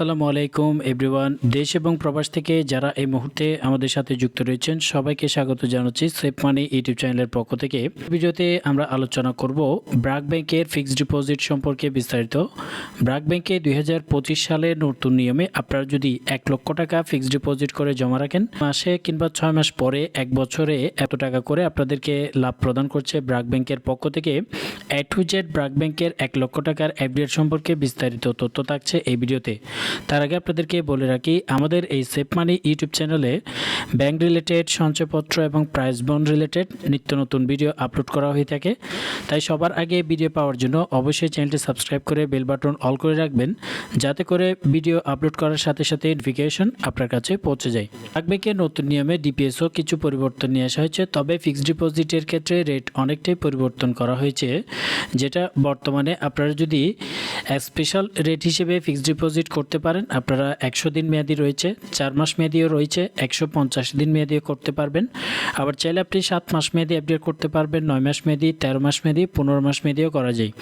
আসসালামু আলাইকুম, এভরিওয়ান। দেশ এবং প্রবাস থেকে যারা এই মুহূর্তে আমাদের সাথে যুক্ত রয়েছেন, সবাইকে স্বাগত জানাচ্ছি সেফ মানি ইউটিউব চ্যানেলের পক্ষ থেকে। ভিডিওতে আমরা আলোচনা করব ব্রাক ব্যাংকের ফিক্সড ডিপোজিট সম্পর্কে বিস্তারিত। ব্রাক ব্যাংকে দুই সালের নতুন নিয়মে আপনারা যদি এক লক্ষ টাকা ফিক্সড ডিপোজিট করে জমা রাখেন, মাসে কিংবা ছয় মাস পরে এক বছরে এত টাকা করে আপনাদেরকে লাভ প্রদান করছে ব্রাক ব্যাংকের পক্ষ থেকে। এ টু জেড ব্রাক ব্যাংকের এক লক্ষ টাকার এফডিআর সম্পর্কে বিস্তারিত তথ্য থাকছে এই ভিডিওতে। তার আগে আপনাদেরকে বলে রাখি, আমাদের এই সেফ মানি ইউটিউব চ্যানেলে ব্যাংক রিলেটেড সঞ্চয়পত্র এবং প্রাইস বন্ড রিলেটেড নিত্য নতুন ভিডিও আপলোড করা হয়ে থাকে। তাই সবার আগে ভিডিও পাওয়ার জন্য অবশ্যই চ্যানেলটি সাবস্ক্রাইব করে বেল বাটন অল করে রাখবেন, যাতে করে ভিডিও আপলোড করার সাথে সাথে নোটিফিকেশন আপনার কাছে পৌঁছে যায়। ব্যাংকের নতুন নিয়মে ডিপিএসও কিছু পরিবর্তন নিয়ে আসা হয়েছে, তবে ফিক্সড ডিপোজিটের ক্ষেত্রে রেট অনেকটাই পরিবর্তন করা হয়েছে, যেটা বর্তমানে আপনারা যদি স্পেশাল রেট হিসেবে ফিক্সড ডিপোজিট করতে পারেন, আপনারা একশো দিন মেয়াদি রয়েছে, চার মাস মেয়াদিও রয়েছে, একশো পঞ্চাশ দিন মেয়াদিও করতে পারবেন। আবার চাইলে আপনি সাত মাস মেয়াদি আপডেট করতে পারবেন, নয় মাস মেয়াদি, তেরো মাস মেয়াদি, পনেরো মাস মেয়াদিও করা যায়।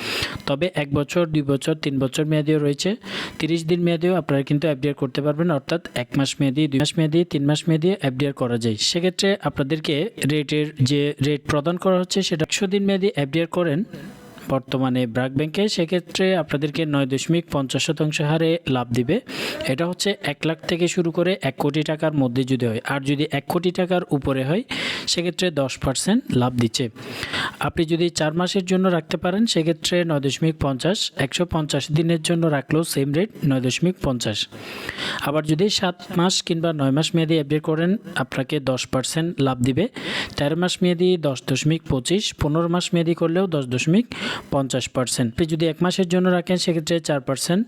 তবে এক বছর, দুই বছর, তিন বছর মেয়াদিও রয়েছে, তিরিশ দিন মেয়াদিও আপনারা কিন্তু এফডিআর করতে পারবেন, অর্থাৎ এক মাস মেয়াদি, দুই মাস মেয়াদি, তিন মাস মেয়াদি এফডিআর করা যায়। সেক্ষেত্রে আপনাদেরকে রেটের যে রেট প্রদান করা হচ্ছে, সেটা একশো দিন মেয়াদি এফডিআর করেন বর্তমানে ব্রাক ব্যাংকে, সেক্ষেত্রে আপনাদেরকে নয় দশমিক পঞ্চাশ শতাংশ হারে লাভ দিবে। এটা হচ্ছে এক লাখ থেকে শুরু করে এক কোটি টাকার মধ্যে যদি হয়। আর যদি এক কোটি টাকার উপরে হয়, সেক্ষেত্রে দশ পার্সেন্ট লাভ দিচ্ছে। আপনি যদি চার মাসের জন্য রাখতে পারেন, সেক্ষেত্রে নয় দশমিক পঞ্চাশ, একশো পঞ্চাশ দিনের জন্য রাখলেও সেম রেট নয় দশমিক পঞ্চাশ। আবার যদি সাত মাস কিংবা নয় মাস মেয়াদি আপডেট করেন, আপনাকে দশ পার্সেন্ট লাভ দিবে। তেরো মাস মেয়াদি দশ দশমিক পঁচিশ, পনেরো মাস মেয়াদি করলেও দশ দশমিক পঞ্চাশ পার্সেন্ট। আপনি যদি এক মাসের জন্য রাখেন, সেক্ষেত্রে চার পার্সেন্ট।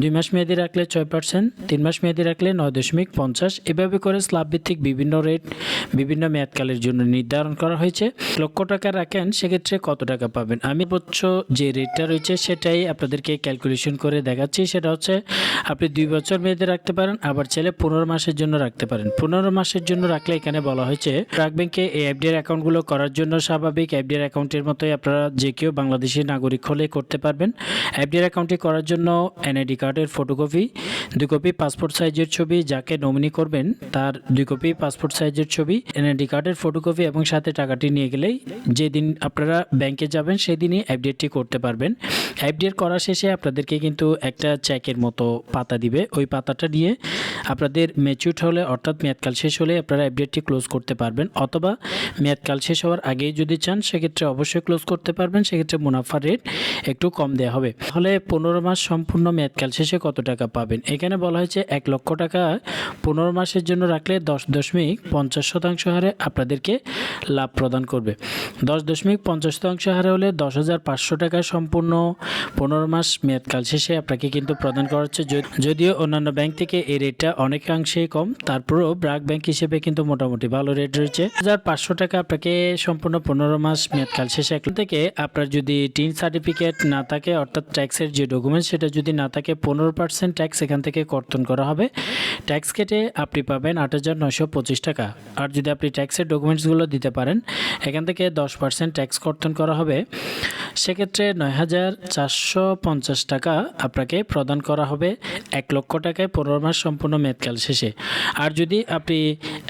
দুই মাস মেয়াদি রাখলে ছয় পার্সেন্ট, তিন মাস মেয়াদি রাখলে নয় দশমিক পঞ্চাশ। এভাবে করে স্ল্যাব ভিত্তিক বিভিন্ন রেট বিভিন্ন মেয়াদকালের জন্য নির্ধারণ করা হয়েছে। লক্ষ টাকা রাখেন সেক্ষেত্রে কত টাকা পাবেন? আমি বলছ যে রেটটা রয়েছে সেটাই আপনাদেরকে ক্যালকুলেশন করে দেখাচ্ছি। সেটা হচ্ছে আপনি দুই বছর মেয়েদের রাখতে পারেন, আবার ছেলে পনেরো মাসের জন্য রাখতে পারেন। পনেরো মাসের জন্য রাখলে এখানে বলা হয়েছে ব্রাক ব্যাংকে এই এফডিআর অ্যাকাউন্টগুলো করার জন্য স্বাভাবিক এফডিআর অ্যাকাউন্টের মতোই আপনারা যে কেউ বাংলাদেশি নাগরিক হলে করতে পারবেন। এফডিআর অ্যাকাউন্টটি করার জন্য এনআইডি কার্ডের ফটোকপি দুই কপি পাসপোর্ট সাইজের ছবি, যাকে নমিনি করবেন তার দুই কপি পাসপোর্ট সাইজের ছবি এনআইডি কার্ডের ফটোকপি এবং সাথে টাকাটি নিয়ে গেলেই যেদিন আপনারা ব্যাংকে যাবেন, সেদিনই এফডিআরটি করতে পারবেন। এফডিআর করা শেষে আপনাদেরকে কিন্তু একটা চেকের মতো পাতা দিবে। ওই পাতাটা দিয়ে আপনাদের ম্যাচিউর হলে, অর্থাৎ মেয়াদকাল শেষ হলে আপনারা এফডিআরটি ক্লোজ করতে পারবেন। অথবা মেয়াদকাল শেষ হওয়ার আগেই যদি চান, সেক্ষেত্রে অবশ্যই ক্লোজ করতে পারবেন। সেক্ষেত্রে মুনাফা রেট একটু কম দেওয়া হবে। তাহলে পনেরো মাস সম্পূর্ণ মেয়াদকাল শেষে কত টাকা পাবেন? এখানে বলা হয়েছে এক লক্ষ টাকা। পনেরো মাসের জন্য রাখলে দশ দশমিক পঞ্চাশ শতাংশ হারে আপনাদেরকে লাভ প্রদান করবে। দশ দশমিক পঞ্চাশ শতাংশ হারে হলে দশ হাজার পাঁচশো টাকা সম্পূর্ণ পনেরো মাস মেয়াদকাল শেষে আপনাকে কিন্তু প্রদান করা হচ্ছে। যদিও অন্যান্য ব্যাংক থেকে এই রেটটা অনেকাংশেই কম, তারপরেও ব্রাক ব্যাংক হিসেবে কিন্তু মোটামুটি ভালো রেট রয়েছে। হাজার পাঁচশো টাকা আপনাকে সম্পূর্ণ পনেরো মাস মেয়াদকাল শেষে এখন থেকে আপনার যদি টিন সার্টিফিকেট না থাকে, অর্থাৎ ট্যাক্সের যে ডকুমেন্ট, সেটা যদি না থাকে, পনেরো পার্সেন্ট ট্যাক্স এখান থেকে কর্তন করা হবে। ট্যাক্স কেটে আপনি পাবেন আট হাজার নয়শো পঁচিশ টাকা। আর যদি আপনি ট্যাক্সের ডকুমেন্টসগুলো দিতে পারেন, এখান থেকে দশ পার্সেন্ট ট্যাক্স কর্তন করা হবে, সেক্ষেত্রে নয় হাজার চারশো পঞ্চাশ টাকা আপনাকে প্রদান করা হবে। এক লক্ষ টাকায় পনেরো মাস সম্পূর্ণ মেয়াদকাল শেষে। আর যদি আপনি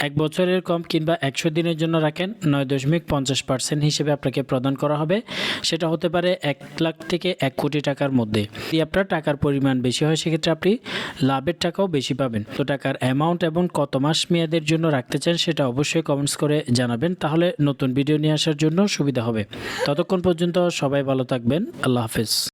এক বছরের কম কিংবা একশো দিনের জন্য রাখেন নয় দশমিক পঞ্চাশ পার্সেন্ট হিসেবে আপনাকে প্রদান করা হবে। সেটা হতে পারে এক লাখ থেকে এক কোটি টাকার মধ্যে। যদি আপনার টাকার পরিমাণ বেশি হয়, সেক্ষেত্রে আপনি লাভের টাকাও বেশি পাবেন। তো টাকার অ্যামাউন্ট এবং কত মাস মেয়াদের জন্য রাখতে চান, সেটা অবশ্যই কমেন্টস করে জানাবেন। তাহলে নতুন ভিডিও নিয়ে আসার জন্য সুবিধা হবে। ততক্ষণ পর্যন্ত সবাই ভালো থাকবেন। আল্লাহ হাফেজ।